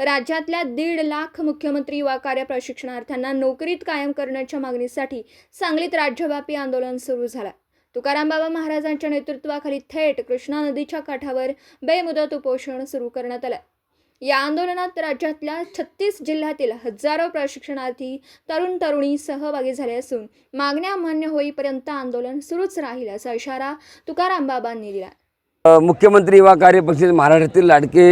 राज्यातल्या दीड लाख मुख्यमंत्री युवा कार्य प्रशिक्षणार्थ्यांना नोकरीत कायम करण्याच्या मागणीसाठी सांगलीत राज्यव्यापी आंदोलन सुरू झालं. तुकाराम बाबा महाराजांच्या नेतृत्वाखाली थेट कृष्णा नदीच्या काठावर बेमुदत उपोषण सुरू करण्यात आलं. या आंदोलनात राज्यातल्या छत्तीस जिल्ह्यातील हजारो प्रशिक्षणार्थी तरुण तरुणी सहभागी झाले असून मागण्या मान्य होईपर्यंत आंदोलन सुरूच राहील असा इशारा तुकाराम बाबांनी दिला. मुख्यमंत्री युवा कार्य महाराष्ट्रातील लाडके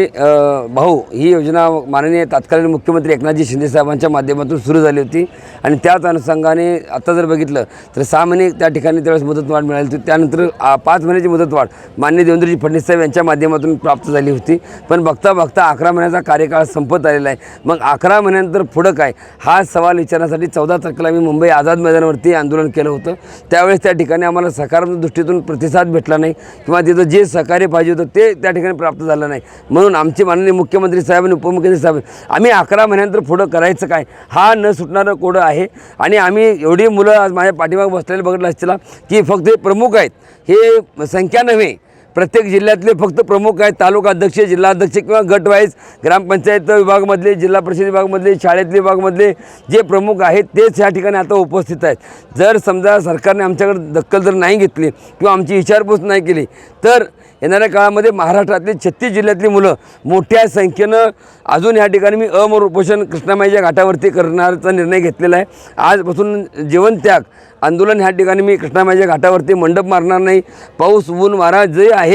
भाऊ ही योजना माननीय तत्कालीन मुख्यमंत्री एकनाथजी शिंदे साहेबांच्या माध्यमातून सुरू झाली होती. आणि त्याच अनुषंगाने आता जर बघितलं तर सहा महिने त्या ठिकाणी त्यावेळेस मुदतवाढ मिळाली होती. त्यानंतर पाच महिन्याची मुदतवाढ माननीय देवेंद्रजी फडणवीस साहेब यांच्या माध्यमातून प्राप्त झाली होती. पण बघता बघता अकरा महिन्याचा कार्यकाळ संपत आलेला आहे. मग अकरा महिन्यानंतर पुढं काय? हा सवाल विचारण्यासाठी चौदा तारखेला मी मुंबई आझाद मैदानावरती आंदोलन केलं होतं. त्यावेळेस त्या ठिकाणी आम्हाला सकारात्मक दृष्टीतून प्रतिसाद भेटला नाही. किंवा तिथं जे सहकार्य पाहिजे होतं ते त्या ठिकाणी प्राप्त झालं नाही. म्हणून आमचे माननीय मुख्यमंत्री साहेब आणि उपमुख्यमंत्री साहेब आम्ही अकरा महिन्यानंतर पुढं करायचं काय? हा न सुटणारं कोडं आहे. आणि आम्ही एवढी मुलं आज माझ्या पाठीमाग बसलेले बघितलं असतील की फक्त हे प्रमुख आहेत. हे संख्या नव्हे प्रत्येक जिल्ह्यातले फक्त प्रमुख आहेत तालुका अध्यक्ष जिल्हाध्यक्ष किंवा गट वाईज ग्रामपंचायत विभागमधले जिल्हा परिषद विभागमधले शाळेतले विभागामधले जे प्रमुख आहेत तेच या ठिकाणी आता उपस्थित आहेत. जर समजा सरकारने आमच्याकडे दखल जर नाही घेतली किंवा आमची विचारपूस नाही केली तर येणाऱ्या काळामध्ये महाराष्ट्रातले छत्तीस जिल्ह्यातली मुलं मोठ्या संख्येनं अजून या ठिकाणी मी अमर उपोषण कृष्णामाईच्या घाटावरती करणारचा निर्णय घेतलेला आहे. आजपासून जीवनत्याग आंदोलन ह्या ठिकाणी मी कृष्णामाईच्या घाटावरती मंडप मारणार नाही. पाऊस ऊन वारा जे आहे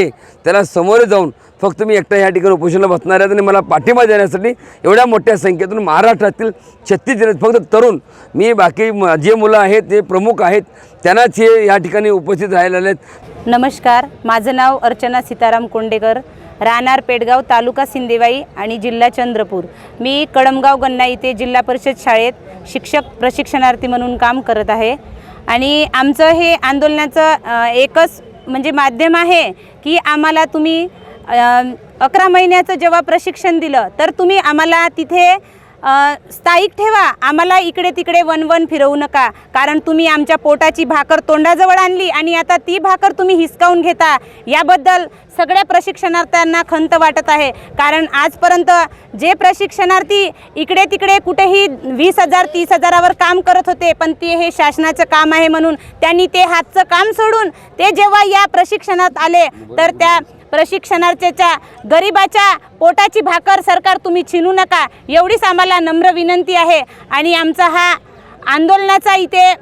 त्याला समोर जाऊन फक्त मी एकटा ह्या ठिकाणी उपोषणाला बसणार आहे आणि मला पाठिंबा देण्यासाठी एवढ्या मोठ्या संख्येतून महाराष्ट्रातील छत्तीस जण फक्त तरुण मी बाकी म- जे मुलं आहेत जे प्रमुख आहेत त्यांनाच हे या ठिकाणी उपस्थित राहिलेले आहेत. नमस्कार माझं नाव अर्चना सीताराम कोंडेकर राहणार पेडगाव तालुका सिंदेवाई आणि जिल्हा चंद्रपूर. मी कडमगाव गन्ना इथे जिल्हा परिषद शाळेत शिक्षक प्रशिक्षणार्थी म्हणून काम करत आहे. आणि आमचं हे आंदोलनाचं एकच म्हणजे माध्यम आहे की आम्हाला तुम्ही अकरा महिन्याचं जेव्हा प्रशिक्षण दिलं तर तुम्ही आम्हाला तिथे स्थायिक ठेवा. आम्हाला इकडे तिकडे वन वन फिरवू नका. कारण तुम्ही आमच्या पोटाची भाकर तोंडाजवळ आणली आणि आता ती भाकर तुम्ही हिसकावून घेता. याबद्दल सगळ्या प्रशिक्षणार्थ्यांना खंत वाटत आहे. कारण आजपर्यंत जे प्रशिक्षणार्थी इकडे तिकडे कुठेही वीस हजार तीस हजारावर काम करत होते पण ते हे शासनाचं काम आहे म्हणून त्यांनी ते हातचं काम सोडून ते जेव्हा या प्रशिक्षणात आले तर त्या प्रशिक्षणार्थ्याच्या गरिबाच्या पोटाची भाकर सरकार तुम्ही छिनू नका. एवढीच आम्हाला नम्र विनंती आहे. आणि आमचा हा आंदोलनाचा इथे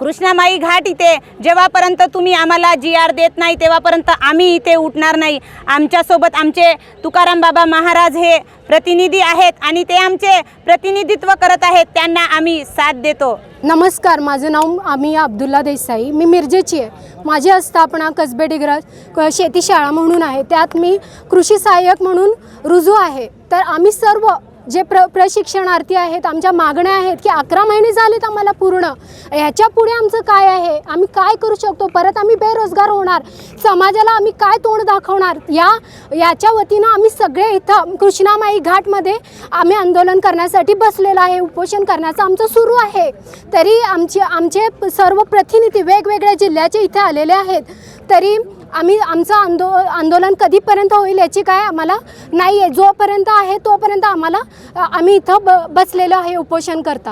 कृष्णामाई घाट इथे. जेव्हापर्यंत तुम्ही आम्हाला जी आर देत नाही तेव्हापर्यंत आम्ही इथे उठणार नाही. आमच्यासोबत आमचे तुकाराम बाबा महाराज हे प्रतिनिधी आहेत आणि ते आमचे प्रतिनिधित्व करत आहेत. त्यांना आम्ही साथ देतो. नमस्कार माझं नाव आम्ही अब्दुल्ला देसाई. मी मिरजेची आहे. माझी आस्थापना कसबे डिग्रज क- शेती शाळा म्हणून आहे. त्यात मी कृषी सहाय्यक म्हणून रुजू आहे. तर आम्ही सर्व जे प्र प्रशिक्षणार्थी आहेत आमच्या मागण्या आहेत की अकरा महिने झालेत आम्हाला पूर्ण. ह्याच्या पुढे आमचं काय आहे? आम्ही काय करू शकतो? परत आम्ही बेरोजगार होणार. समाजाला आम्ही काय तोंड दाखवणार? या याच्या वतीनं आम्ही सगळे इथं कृष्णामाई घाटमध्ये आम्ही आंदोलन करण्यासाठी बसलेलं आहे. उपोषण करण्याचं आमचं सुरू आहे. तरी आमचे आमचे सर्व प्रतिनिधी वेगवेगळ्या जिल्ह्याचे इथे आलेले आहेत. तरी आम्ही आमचं आंदो आंदोलन कधीपर्यंत होईल याची काय आम्हाला नाही आहे जोपर्यंत आहे तोपर्यंत आम्हाला आम्ही इथं ब बसलेलो आहे उपोषण करता.